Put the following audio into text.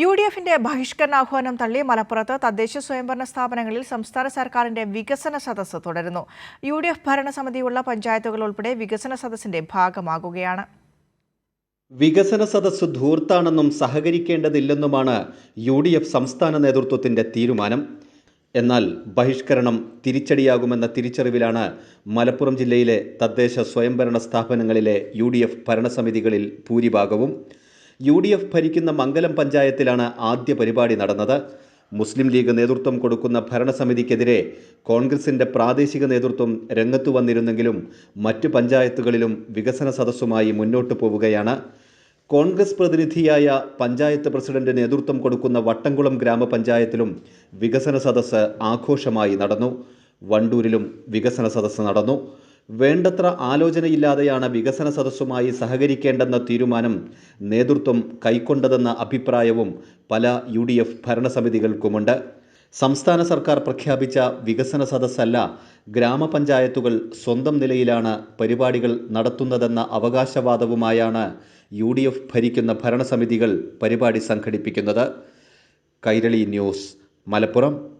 U D എഫിന്റെ ബഹിഷ്കരണാഹ്വാനം തള്ളി മലപ്പുറത്ത് തദ്ദേശ സ്വയംഭരണ സ്ഥാപനങ്ങളിൽ സംസ്ഥാന സർക്കാരിന്റെ വികസന സദസ്സ് തുടരുന്നു. യു ഡി എഫ് ഭരണസമിതിയുള്ള പഞ്ചായത്തുകൾ ഉൾപ്പെടെ വികസന സദസ്സിന്റെ ഭാഗമാകുകയാണ്. വികസന സദസ്സ് ധൂർത്താണെന്നും സഹകരിക്കേണ്ടതില്ലെന്നുമാണ് യു ഡി എഫ് സംസ്ഥാന നേതൃത്വത്തിന്റെ തീരുമാനം. എന്നാൽ ബഹിഷ്കരണം തിരിച്ചടിയാകുമെന്ന തിരിച്ചറിവിലാണ് മലപ്പുറം ജില്ലയിലെ തദ്ദേശ സ്വയംഭരണ സ്ഥാപനങ്ങളിലെ യു ഡി എഫ് ഭരണസമിതികളിൽ ഭൂരിഭാഗവും. യു ഡി എഫ് ഭരിക്കുന്ന മംഗലം പഞ്ചായത്തിലാണ് ആദ്യ പരിപാടി നടന്നത്. മുസ്ലിം ലീഗ് നേതൃത്വം കൊടുക്കുന്ന ഭരണസമിതിക്കെതിരെ കോൺഗ്രസിന്റെ പ്രാദേശിക നേതൃത്വം രംഗത്തു വന്നിരുന്നെങ്കിലും മറ്റു പഞ്ചായത്തുകളിലും വികസന സദസ്സുമായി മുന്നോട്ടു പോവുകയാണ്. കോൺഗ്രസ് പ്രതിനിധിയായ പഞ്ചായത്ത് പ്രസിഡന്റ് നേതൃത്വം കൊടുക്കുന്ന വട്ടംകുളം ഗ്രാമപഞ്ചായത്തിലും വികസന സദസ്സ് ആഘോഷമായി നടന്നു. വണ്ടൂരിലും വികസന സദസ്സ് നടന്നു. വേണ്ടത്ര ആലോചനയില്ലാതെയാണ് വികസന സദസ്സുമായി സഹകരിക്കേണ്ടെന്ന തീരുമാനം നേതൃത്വം കൈക്കൊണ്ടതെന്ന അഭിപ്രായവും പല യു ഡി എഫ് ഭരണസമിതികൾക്കുമുണ്ട്. സംസ്ഥാന സർക്കാർ പ്രഖ്യാപിച്ച വികസന സദസ്സല്ല ഗ്രാമപഞ്ചായത്തുകൾ സ്വന്തം നിലയിലാണ് പരിപാടികൾ നടത്തുന്നതെന്ന അവകാശവാദവുമായാണ് യു ഡി എഫ് ഭരിക്കുന്ന ഭരണസമിതികൾ പരിപാടി സംഘടിപ്പിക്കുന്നത്. കൈരളി ന്യൂസ് മലപ്പുറം.